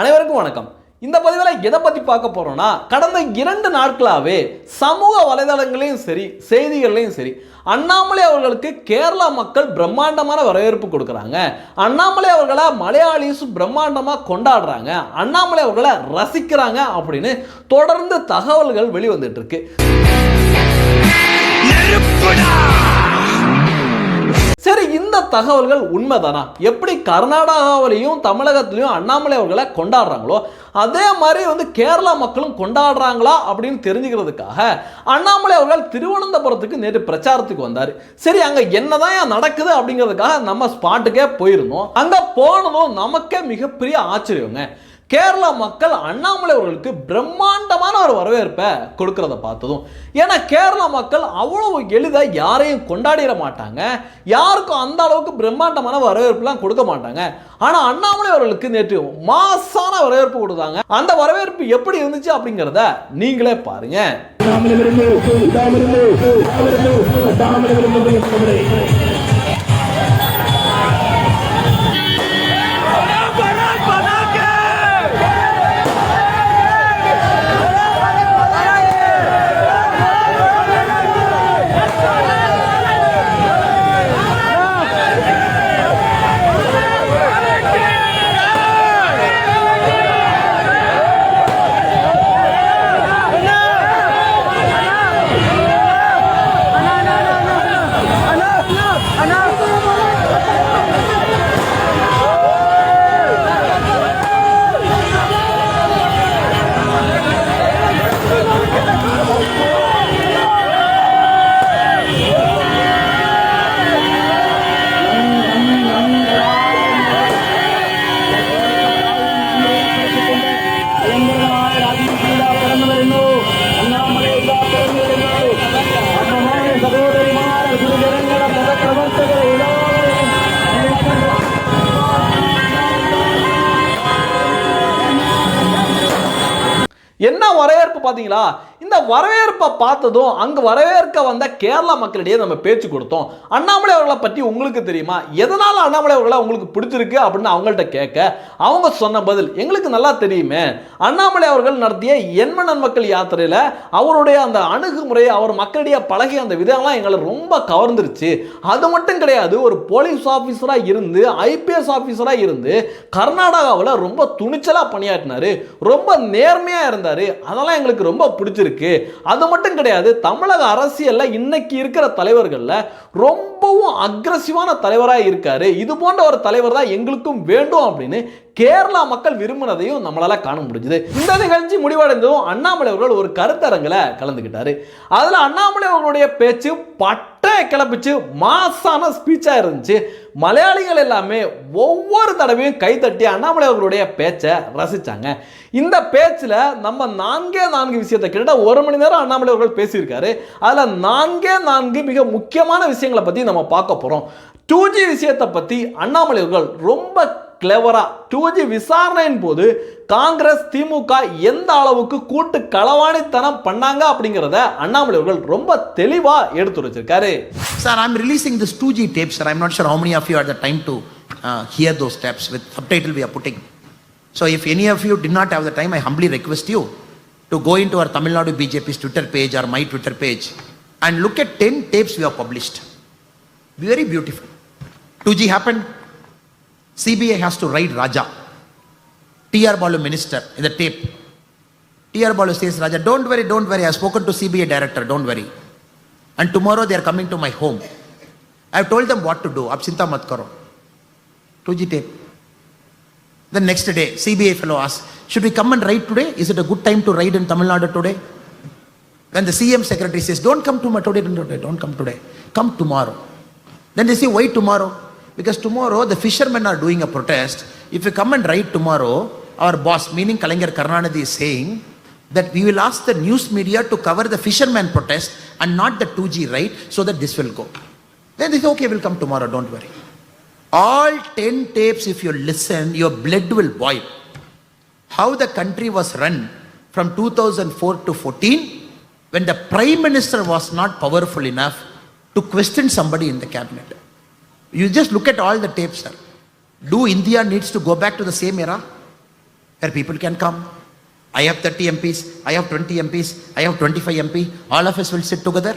அனைவருக்கும் வணக்கம். இந்த பதிவில் எதை பற்றி பார்க்க போறோம்னா கடந்த இரண்டு நாட்களாகவே சமூக வலைதளங்களையும் சரி செய்திகள்லையும் சரி அண்ணாமலை அவர்களுக்கு கேரளா மக்கள் பிரம்மாண்டமான வரவேற்பு கொடுக்குறாங்க. அண்ணாமலை அவர்களை மலையாளிஸ் பிரம்மாண்டமாக கொண்டாடுறாங்க. அண்ணாமலை அவர்களை ரசிக்கிறாங்க அப்படின்னு தொடர்ந்து தகவல்கள் வெளிவந்துட்டு இருக்கு. தகவல்கள் உண்மைதானா? எப்படி கர்நாடகாவிலையும் தமிழகத்திலையும் அண்ணாமலை அவர்களை கொண்டாடுறாங்களோ அதே மாதிரி வந்து கேரளா மக்களும் கொண்டாடுறாங்களா அப்படின்னு தெரிஞ்சுக்கிறதுக்காக அண்ணாமலை அவர்கள் திருவனந்தபுரத்துக்கு நேற்று பிரச்சாரத்துக்கு வந்தார். சரி அங்கே என்னதான் நடக்குது அப்படிங்கிறதுக்காக நம்ம ஸ்பாட்டுக்கே போயிருந்தோம். அங்கே போனதும் நமக்கே மிகப்பெரிய ஆச்சரியங்க. கேரளா மக்கள் அண்ணாமலை அவர்களுக்கு பிரம்மாண்டமான ஒரு வரவேற்பை கொடுக்கறத பார்த்ததும் ஏன்னா கேரளா மக்கள் அவ்வளவு எளிதாக யாரையும் கொண்டாடிட மாட்டாங்க. யாருக்கும் அந்த அளவுக்கு பிரம்மாண்டமான வரவேற்புலாம் கொடுக்க மாட்டாங்க. ஆனால் அண்ணாமலை அவர்களுக்கு நேற்று மாசான வரவேற்பு கொடுத்தாங்க. அந்த வரவேற்பு எப்படி இருந்துச்சு அப்படிங்கிறத நீங்களே பாருங்க. அண்ணாமலை பார்த்தீங்களா இந்த வரவேற்பை பார்த்ததும் அங்கு வரவேற்க வந்த கேரளா மக்களிடையே நம்ம பேச்சு கொடுத்தோம். அண்ணாமலை அவர்களை பற்றி உங்களுக்கு தெரியுமா? எதனால் அண்ணாமலை அவர்களை உங்களுக்கு பிடிச்சிருக்கு அப்படின்னு அவங்கள்ட்ட கேட்க அவங்க சொன்ன பதில் எங்களுக்கு நல்லா தெரியுமே. அண்ணாமலை அவர்கள் நடத்திய எண்ம மக்கள் யாத்திரையில் அவருடைய அந்த அணுகுமுறை அவர் மக்களிடையே பழகிய அந்த விதம்லாம் எங்களை ரொம்ப கவர்ந்துருச்சு. அது மட்டும் கிடையாது ஒரு போலீஸ் ஆஃபீஸராக இருந்து ஐபிஎஸ் ஆஃபீஸராக இருந்து கர்நாடகாவில் ரொம்ப துணிச்சலாக பணியாற்றினாரு. ரொம்ப நேர்மையாக இருந்தார். அதெல்லாம் எங்களுக்கு ரொம்ப பிடிச்சிருக்கு. அது மட்டும் கிடையாது தமிழக அரசியலில் இன்னைக்கு இருக்கிற தலைவர்களில் ரொம்பவும் அக்ரஸிவான தலைவராக இருக்காரு. இது போன்ற ஒரு தலைவர் தான் எங்களுக்கும் வேண்டும் அப்படின்னு கேரளா மக்கள் விரும்பினதையும் நம்மளால காண முடிஞ்சுது. இந்த நிகழ்ச்சி முடிவடைந்ததும் அண்ணாமலை அவர்கள் ஒரு கருத்தரங்கில் கலந்துக்கிட்டாரு. அதில் அண்ணாமலை அவர்களுடைய பேச்சு பட்ட கிளப்பிச்சு மாசான ஸ்பீச்சாக இருந்துச்சு. மலையாளிகள் எல்லாமே ஒவ்வொரு தடவையும் கைத்தட்டி அண்ணாமலை அவர்களுடைய பேச்சை ரசிச்சாங்க. இந்த பேச்சில் நம்ம நான்கே நான்கு விஷயத்தை கிட்ட ஒரு மணி நேரம் அண்ணாமலை அவர்கள் பேசியிருக்காரு. அதில் நான்கே நான்கு மிக முக்கியமான விஷயங்களை பற்றி நம்ம பார்க்க போகிறோம் டூ ஜி விஷயத்தை பற்றி அண்ணாமலை அவர்கள் ரொம்ப கிளவரா டூ விசாரணையின் போது காங்கிரஸ் திமுக எந்த அளவுக்கு கூட்டு களவாணித்தனம் பண்ணாங்க அப்படிங்கிறத அண்ணாமலை அவர்கள் ரொம்ப தெளிவா எடுத்து வச்சிருக்காரு sir I'm releasing this two tape sir I'm not sir how many of you are the time to hear those tapes with subtitle we are putting so if any of you didn't not have the time I humbly request you to go in to our Tamil Nadu BJP's Twitter page or my Twitter page and look at the tapes we are published very beautiful two G happen CBI has to write Raja. TR Balu minister in the tape. TR Balu says, Raja, don't worry, don't worry. I have spoken to CBI director, don't worry. And tomorrow they are coming to my home. I have told them what to do. Ab chinta mat karo. 2G tape. The next day, CBI fellow asks, should we come and write today? Is it a good time to write in Tamil Nadu today? When the CM secretary says, don't come to my today, don't, today, don't come today. Come tomorrow. Then they say, why tomorrow? Because tomorrow the fishermen are doing a protest. If you come and write tomorrow, our boss, meaning Kalangar Karnanadhi is saying that we will ask the news media to cover the fishermen protest and not the 2G right so that this will go. Then they say, okay, we'll come tomorrow, don't worry. All 10 tapes, if you listen, your blood will boil. How the country was run from 2004 to 14 when the prime minister was not powerful enough to question somebody in the cabinet. You just look at all the tapes, sir. Do India needs to go back to the same era? where people can come. I have 30 MPs, I have 20 MPs, I have 25 MP. All of us will sit together.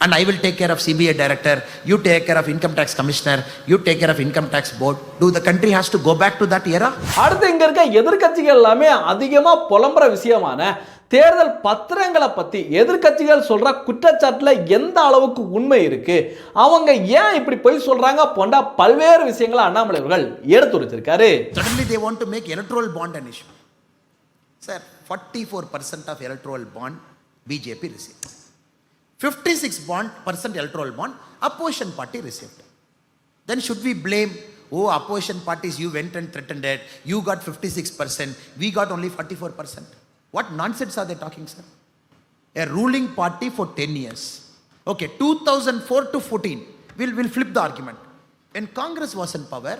And I will take care of CBA director, you take care of income tax commissioner, you take care of income tax board. Do the country has to go back to that era? அடுத்து இங்க இருக்க எதிர்க்கட்சிகள் எல்லாமே அதிகமா புலம்புற விஷயமான தேர்தல் பத்திரங்களை பற்றி எதிர்கட்சிகள் சொல்கிற குற்றச்சாட்டில் எந்த அளவுக்கு உண்மை இருக்குது அவங்க ஏன் இப்படி போய் சொல்கிறாங்க போண்டா பல்வேறு விஷயங்களை அண்ணாமலை அவர்கள் எடுத்துரைச்சிருக்காரு suddenly they want make electoral bond an issue sir forty four percent of electoral bond BJP receive fifty six bond percent electoral bond opposition party received then should we blame oh opposition parties you went and threatened you got fifty six percent we got only forty four percent What nonsense are they talking, sir? A ruling party for 10 years. Okay, 2004 to 14, we'll, we'll flip the argument. When Congress was in power,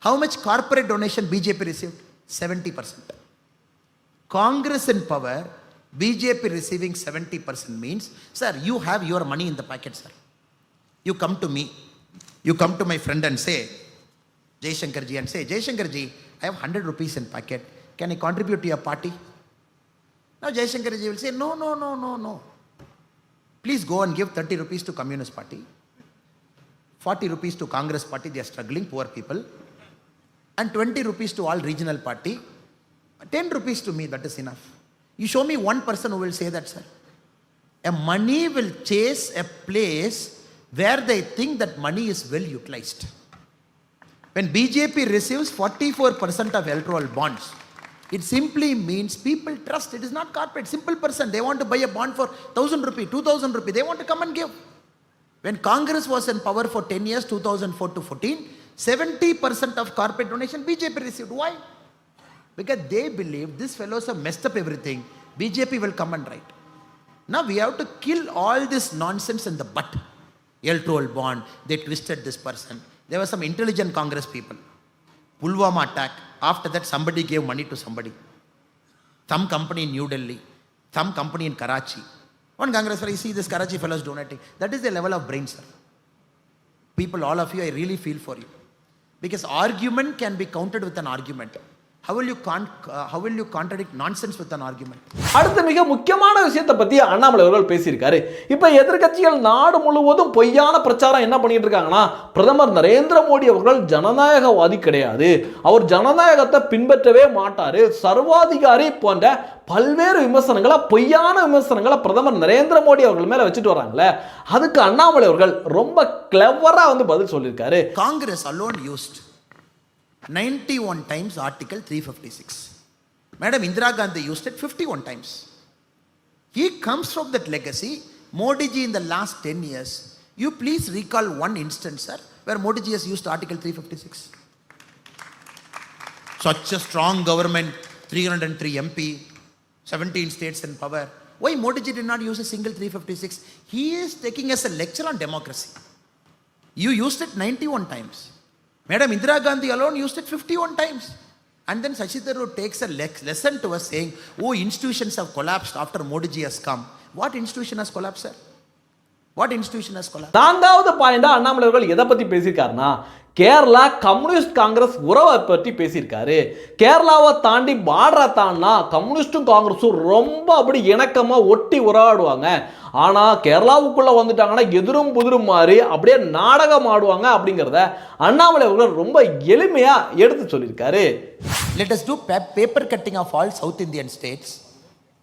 how much corporate donation BJP received? 70%. Congress in power, BJP receiving 70% means, sir, you have your money in the pocket, sir. You come to me, you come to my friend and say, Jay Shankarji and say, Jay Shankarji, I have 100 rupees in pocket. Can I contribute to your party? Now Jayashankarji will say, no, no, no, no, no. Please go and give 30 rupees to Communist Party, 40 rupees to Congress Party, they are struggling, poor people, and 20 rupees to all regional party, 10 rupees to me, that is enough. You show me one person who will say that, sir. A money will chase a place where they think that money is well utilized. When BJP receives 44% of electoral bonds, it simply means people trust. It is not corporate. Simple person. They want to buy a bond for 1000 rupee, 2000 rupee. They want to come and give. When Congress was in power for 10 years, 2004 to 14, 70% of corporate donation BJP received. Why? Because they believe these fellows have messed up everything. BJP will come and write. Now we have to kill all this nonsense in the butt. Electoral bond, they twisted this person. There were some intelligent Congress people. Pulwama attack. After that, somebody gave money to somebody. Some company in New Delhi, some company in Karachi. One Congress fellow, you see this Karachi fellow is donating. That is the level of brain, sir. People, all of you, I really feel for you. Because argument can be countered with an argument. Uh, how will you contradict nonsense with an argument? அடுத்த மிக முக்கியமான விஷயத்தை பத்தி அண்ணாமலை அவர்கள் பேசியிருக்காரு. இப்ப எதிர்க்கட்சிகள் நாடு முழுவதும் பொய்யான பிரச்சாரம் என்ன பண்ணிட்டு இருக்காங்கன்னா பிரதமர் நரேந்திர மோடி அவர்கள் ஜனநாயகவாதி கிடையாது. அவர் ஜனநாயகத்தை பின்பற்றவே மாட்டாரு. சர்வாதிகாரி போன்ற பல்வேறு விமர்சனங்களை பொய்யான விமர்சனங்களை பிரதமர் நரேந்திர மோடி அவர்கள் மேல வச்சுட்டு வராங்களே அதுக்கு அண்ணாமலை அவர்கள் ரொம்ப கிளவரா வந்து பதில் சொல்லியிருக்காரு. 91 times article 356 madam indira gandhi used it 51 times. He comes from that legacy. Modi ji in the last 10 years. You please recall one instance sir where modi ji has used article 356 such a strong government 303 mp 17 states in power. Why modi ji did not use a single 356 he is taking as a lecture on democracy. You used it 91 times. Madam Indira Gandhi alone used it 51 times. And then Shashi Tharoor takes a lex- lesson to us saying, oh, institutions have collapsed after Modi ji has come. What institution has collapsed, sir? What institution has collapsed? நான்காவது பாயிண்டா அண்ணாமலை அவர்கள் எதை பத்தி பேசியிருக்காருன்னா Kerala communist Congress உறவை பற்றி பேசியிருக்காரு. கேரளாவை தாண்டி பார்டரை தான்னா கம்யூனிஸ்டும் காங்கிரஸும் ரொம்ப அப்படி இணக்கமாக ஒட்டி உறவாடுவாங்க ஆனால் கேரளாவுக்குள்ளே வந்துட்டாங்கன்னா எதிரும் புதிரும் மாறி அப்படியே நாடகம் ஆடுவாங்க அப்படிங்கிறத அண்ணாமலை அவர்கள் ரொம்ப எளிமையாக எடுத்து சொல்லியிருக்காரு. Let us do pa- paper cutting of all South Indian states,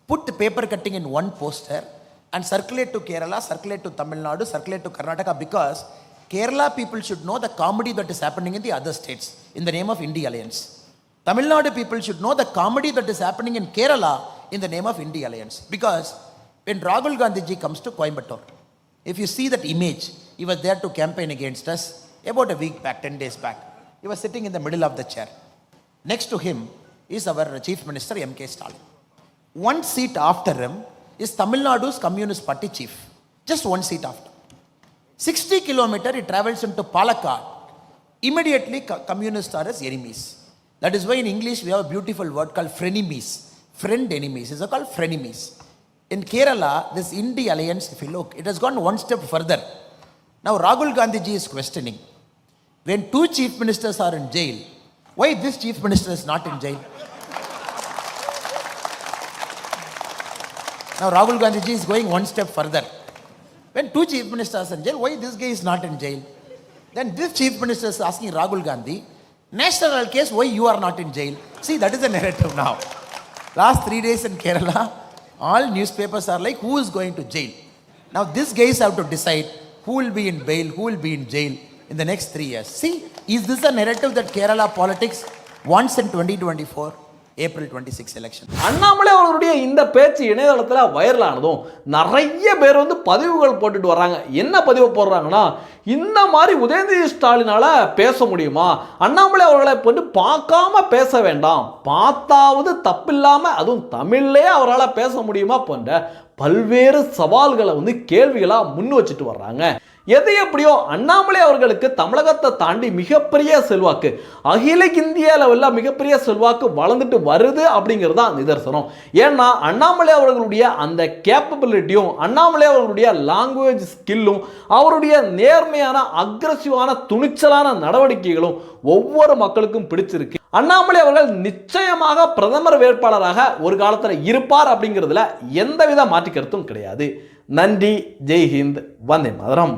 put the paper cutting in one poster and circulate to Kerala, circulate to Tamil Nadu, circulate Kerala people should know the comedy that is happening in the other states in the name of India Alliance. Tamil Nadu people should know the comedy that is happening in Kerala in the name of India Alliance because when Rahul Gandhiji comes to Coimbatore, if you see that image, he was there to campaign against us about a week back, 10 days back. He was sitting in the middle of the chair. Next to him is our Chief Minister M.K. Stalin. One seat after him is Tamil Nadu's Communist Party chief. Just one seat after. 60 kilometer he travels into Palakkad. Immediately communists are his enemies. That is why in English we have a beautiful word called frenemies. Friend enemies. These are called frenemies. In Kerala, this Indy alliance, if you look, it has gone one step further. Now Rahul Gandhiji is questioning. When two chief ministers are in jail, why this chief minister is not in jail? Now Rahul Gandhiji is going one step further. When two chief ministers are in jail, why this guy is not in jail? Then this chief minister is asking Rahul Gandhi, national case, why you are not in jail? See, that is the narrative now. Last three days in Kerala, all newspapers are like, who is going to jail? Now these guys have to decide who will be in bail, who will be in jail in the next three years. See, is this a narrative that Kerala politics wants in 2024, April twenty six election Annamalai அவர்களுடைய இந்த பேச்சு இணையதளத்தில் viral ஆனதும் நிறைய பேர் வந்து பதிவுகள் போட்டுட்டு வராங்க என்ன பதிவு போடுறாங்கன்னா இந்த மாதிரி உதயநிதி ஸ்டாலினால பேச முடியுமா? அண்ணாமலை அவர்களை வந்து பார்க்காம பேச வேண்டாம். பார்த்தாவது தப்பில்லாமல் அதுவும் தமிழ்லே அவரால் பேச முடியுமா போன்ற பல்வேறு சவால்களை வந்து கேள்விகளாக முன் வச்சுட்டு வர்றாங்க. எது எப்படியோ அண்ணாமலை அவர்களுக்கு தமிழகத்தை தாண்டி மிகப்பெரிய செல்வாக்கு. அகில இந்திய லெவலில் மிகப்பெரிய செல்வாக்கு வளர்ந்துட்டு வருது அப்படிங்கிறது தான் நிதர்சனம். ஏன்னா அண்ணாமலை அவர்களுடைய அந்த கேப்பபிலிட்டியும் அண்ணாமலை அவர்களுடைய லாங்குவேஜ் ஸ்கில்லும் அவருடைய நேர்மையான அக்ரஸிவான துணிச்சலான நடவடிக்கைகளும் ஒவ்வொரு மக்களுக்கும் பிடிச்சிருக்கு. அண்ணாமலை அவர்கள் நிச்சயமாக பிரதமர் வேட்பாளராக ஒரு காலத்தில் இருப்பார் அப்படிங்கிறதுல எந்தவித மாற்று கருத்தும் கிடையாது. நன்றி ஜெய்ஹிந்த் வந்தே மதுரம்.